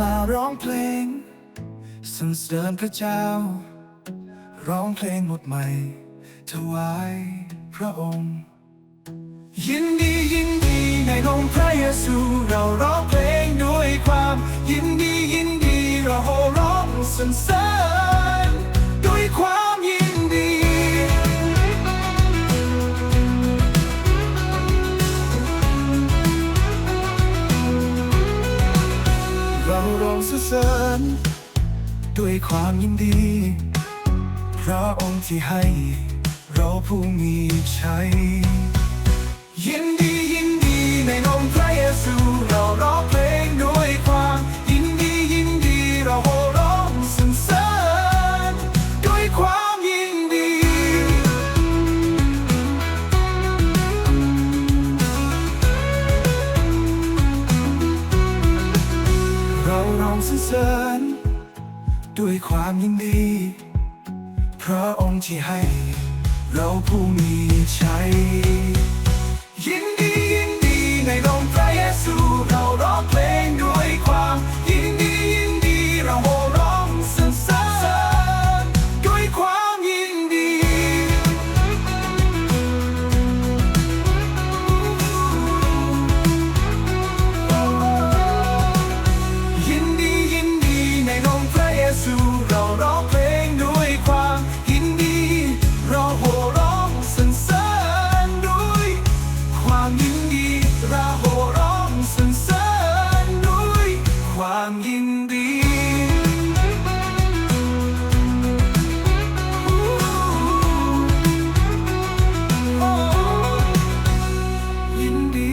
มาร้องเพลงสรรเสริญพระเจ้า ร้องเพลงหมดใหม่ ถวายพระองค์ ยินดียินดีในองค์พระเยซูเราร้องเพลงด้วยความ ยินดียินดีเราโห่ร้องสรรเสริญ เสริญ ด้วยความยินดี พระองค์ที่ให้ เราผู้มีชัย เราร้องสรรเสริญด้วยความยินดี พระองค์ที่ให้ เราผู้มีชัยยินดี Hindi